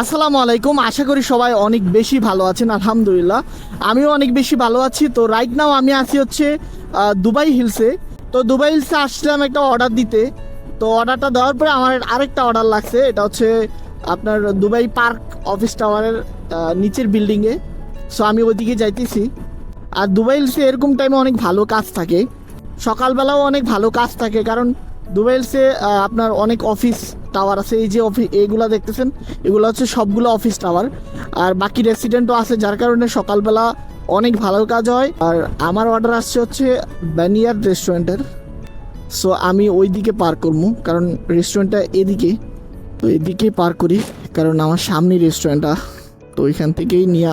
আসসালামু আলাইকুম। আশা করি সবাই অনেক বেশি ভালো আছেন, আলহামদুলিল্লাহ। আমিও অনেক বেশি ভালো আছি। তো রাইট নাও আমি আছি হচ্ছে দুবাই হিলসে। তো দুবাই হিলসে আসছিলাম একটা অর্ডার দিতে। তো অর্ডারটা দেওয়ার পরে আমার আরেকটা অর্ডার লাগছে। এটা হচ্ছে আপনার দুবাই পার্ক অফিস টাওয়ারের নিচের বিল্ডিংয়ে সো আমি ওইদিকে যাইতেছি। আর দুবাই হিলসে এরকম টাইমে অনেক ভালো কাজ থাকে। সকালবেলাও অনেক ভালো কাজ থাকে। কারণ দুবাই হিলসে আহ, আপনার অনেক অফিস টাওয়ার আছে। এই যে অফিস এইগুলা দেখতেছেন এগুলো হচ্ছে সবগুলো অফিস টাওয়ার আর বাকি রেসিডেন্টও আছে যার কারণে সকালবেলা অনেক ভালো কাজ হয়। আর আমার অর্ডার আসছে হচ্ছে ব্যানিয়ার রেস্টুরেন্টের সো আমি ওই দিকে পার করব কারণ রেস্টুরেন্টটা এদিকে। তো এদিকে পার করি কারণ আমার সামনে রেস্টুরেন্টটা তো ওইখান থেকেই নিয়ে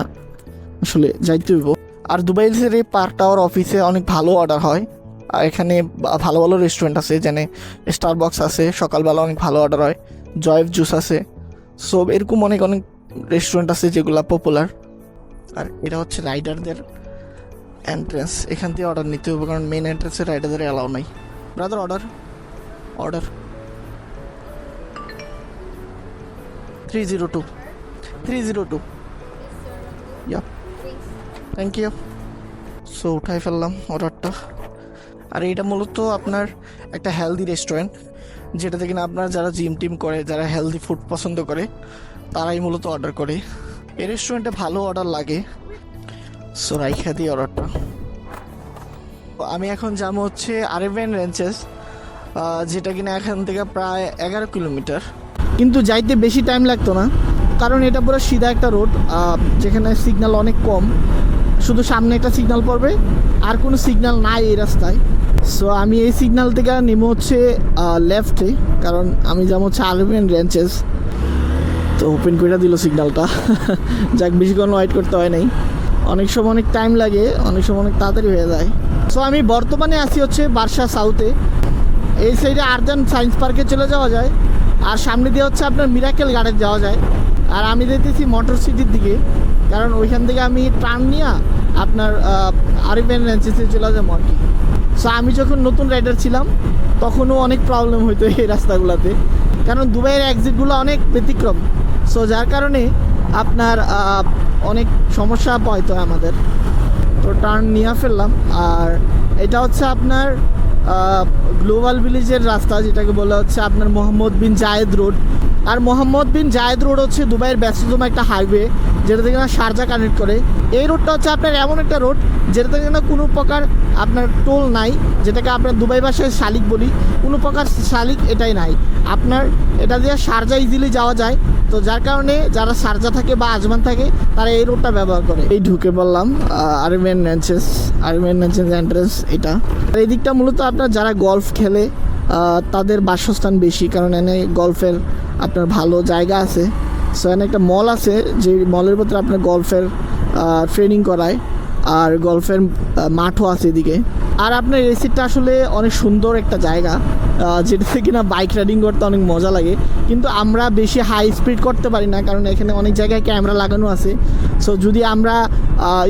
আসলে যাইতে হইব। আর দুবাইলসের এই পার্ক টাওয়ার অফিসে অনেক ভালো অর্ডার হয়। এখানে ভালো ভালো রেস্টুরেন্ট আছে, যেনে স্টারবক্স আছে, সকালবেলা অনেক ভালো অর্ডার হয় জয়েফ জুস আছে। সো এরকম অনেক অনেক রেস্টুরেন্ট আছে যেগুলো পপুলার আর এটা হচ্ছে রাইডারদের এন্ট্রেন্স এখান থেকে অর্ডার নিতে হবে, কারণ মেন এন্ট্রেন্সে রাইডারদের অ্যালাউ নাই। Brother order order three zero two three zero two yeah thank you so উঠাই ফেললাম অর্ডারটা আর এটা মূলত আপনার একটা হেলদি রেস্টুরেন্ট যেটাতে কিনা আপনার যারা জিম টিম করে, যারা হেলদি ফুড পছন্দ করে, তারাই মূলত অর্ডার করে। এই রেস্টুরেন্টে ভালো অর্ডার লাগে। সো রাইখা দিই অর্ডারটা আমি এখন যাব হচ্ছে আরেভেন রেঞ্চেস যেটা কিনা এখান থেকে প্রায় এগারো কিলোমিটার। কিন্তু যাইতে বেশি টাইম লাগতো না, কারণ এটা পুরো সিধা একটা রোড যেখানে সিগন্যাল অনেক কম। শুধু সামনে একটা সিগনাল পড়বে, আর কোনো সিগনাল নাই এই রাস্তায়। সো আমি এই সিগনাল থেকে নেমে হচ্ছে লেফটে কারণ আমি যেমন হচ্ছে আরবেন রেঞ্চেস তো ওপেন করে দিল সিগনালটা যাক বেশিক্ষণ ওয়েট করতে হয় নাই। অনেক সময় অনেক টাইম লাগে, অনেক সময় অনেক তাড়াতাড়ি হয়ে যায়। সো আমি বর্তমানে আছি হচ্ছে বার্সা সাউথে এই সাইডে আর্জান সায়েন্স পার্কে চলে যাওয়া যায়, আর সামনে দিয়ে হচ্ছে আপনার মিরাকেল গার্ডেন যাওয়া যায়। আর আমি দেখতেছি মোটর সিটির দিকে, কারণ ওইখান থেকে আমি ট্রান নিয়ে আপনার আরিফেন রেঞ্চেসে চলে যাব আর কি। সো আমি যখন নতুন রাইডার ছিলাম, তখনও অনেক প্রবলেম হইতো এই রাস্তাগুলোতে। কারণ দুবাইয়ের এক্সিটগুলো অনেক ব্যতিক্রম। সো যার কারণে আপনার অনেক সমস্যা হয়তো আমাদের। তো টার্ন নিয়ে ফেললাম। আর এটা হচ্ছে আপনার গ্লোবাল ভিলেজের রাস্তা যেটাকে বলা হচ্ছে আপনার মোহাম্মদ বিন জায়েদ রোড। আর মোহাম্মদ বিন জায়েদ রোড হচ্ছে দুবাইয়ের ব্যস্ততম একটা হাইওয়ে, যেটা থেকে না শারজা কানেক্ট করে। এই রোডটা হচ্ছে আপনার এমন একটা রোড যেটা থেকে না কোনো প্রকার আপনার টোল নাই, যেটাকে আপনার দুবাই ভাষায় শালিক বলি। কোনো প্রকার শালিক এটাই নাই। আপনার, এটা দিয়ে শারজা ইজিলি যাওয়া যায়। তো যার কারণে যারা শারজা থাকে বা আজমান থাকে, তারা এই রোডটা ব্যবহার করে। এই ঢুকে বললাম আর্মেন ন্যান্সেস আর্মেন ন্যান্সেস এন্ট্রেন্স এটা। এই দিকটা মূলত আপনার যারা গলফ খেলে তাদের বাসস্থান বেশি, কারণ এনে গলফের আপনার ভালো জায়গা আছে। সো এখানে একটা মল আছে, যে মলের ভিতরে আপনার গলফের ট্রেনিং করায়। আর গলফের মাঠও আছে এদিকে। আর আপনার এই সিটটা আসলে অনেক সুন্দর একটা জায়গা। যেটাতে কিনা বাইক রাইডিং করতে অনেক মজা লাগে। কিন্তু আমরা বেশি হাই স্পিড করতে পারি না, কারণ এখানে অনেক জায়গায় ক্যামেরা লাগানো আছে। সো যদি আমরা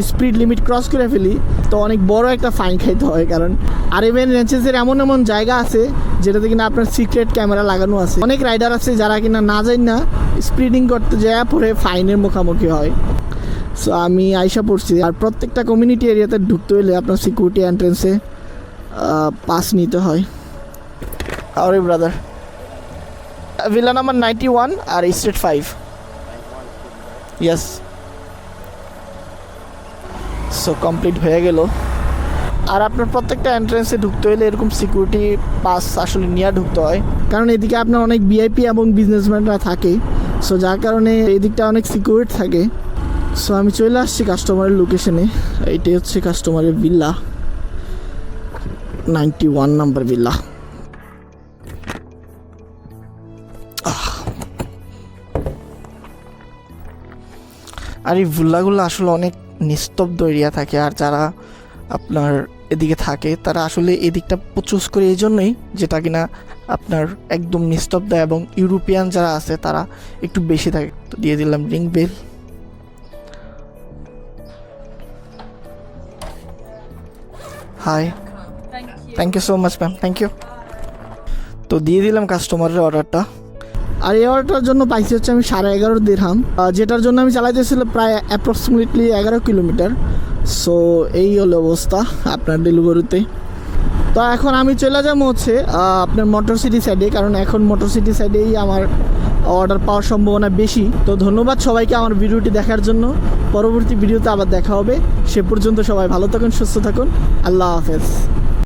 স্পিড লিমিট ক্রস করে ফেলি, তো অনেক বড় একটা ফাইন খাইতে হয়। কারণ আর ইভেন রেঞ্চেসের এমন এমন জায়গা আছে, যেটাতে কিনা আপনার সিক্রেট ক্যামেরা লাগানো আছে। অনেক রাইডার আছে যারা কিনা না যায় না স্পিডিং করতে যায়, পরে ফাইনের মুখোমুখি হয়। সো আমি আইসা পড়ছি আর প্রত্যেকটা কমিউনিটি এরিয়াতে ঢুকতে হলে আপনার সিকিউরিটি এন্ট্রেন্সে পাস নিতে হয়। আরে brother villa number ninety one আর street five yes so complete হয়ে গেল। আর আপনার প্রত্যেকটা এন্ট্রেন্সে ঢুকতে হলে এরকম সিকিউরিটি পাস আসলে নিয়ে ঢুকতে হয়। কারণ এদিকে আপনার অনেক ভিআইপি এবং বিজনেসম্যানরা থাকে। সো যার কারণে এদিকটা অনেক সিকিউরিটি থাকে। সো আমি চলে আসছি কাস্টমারের লোকেশনে এইটাই হচ্ছে কাস্টমারের বিল্লা নাইনটি ওয়ান নাম্বার বিল্লা আর এই ভিল্লাগুলো আসলে অনেক নিস্তব্ধ এরিয়া থাকে, আর যারা আপনার এদিকে থাকে, তারা আসলে এদিকটা চুজ করে এই জন্যই যেটা কিনা আপনার একদম নিস্তব্ধ এবং ইউরোপিয়ান যারা আছে, তারা একটু বেশি থাকে। তো দিয়ে দিলাম ring bell hi thank you so much ma'am thank you তো দিয়ে দিলাম কাস্টমারের অর্ডারটা আর এই অর্ডারটার জন্য পাইছি হচ্ছে আমি সাড়ে এগারো দিরহাম যেটার জন্য আমি চালাইতেছিলাম প্রায় অ্যাপ্রক্সিমেটলি এগারো কিলোমিটার। সো এই হলো অবস্থা আপনার ডেলিভারিতে তো এখন আমি চলে যাব হচ্ছে আপনার মোটর সিটি সাইডে কারণ এখন মোটর সিটি সাইডেই আমার অর্ডার পাওয়ার সম্ভাবনা বেশি। তো ধন্যবাদ সবাইকে আমার ভিডিওটি দেখার জন্য। পরবর্তী ভিডিওতে আবার দেখা হবে। সে পর্যন্ত সবাই ভালো থাকুন, সুস্থ থাকুন। আল্লাহ হাফেজ।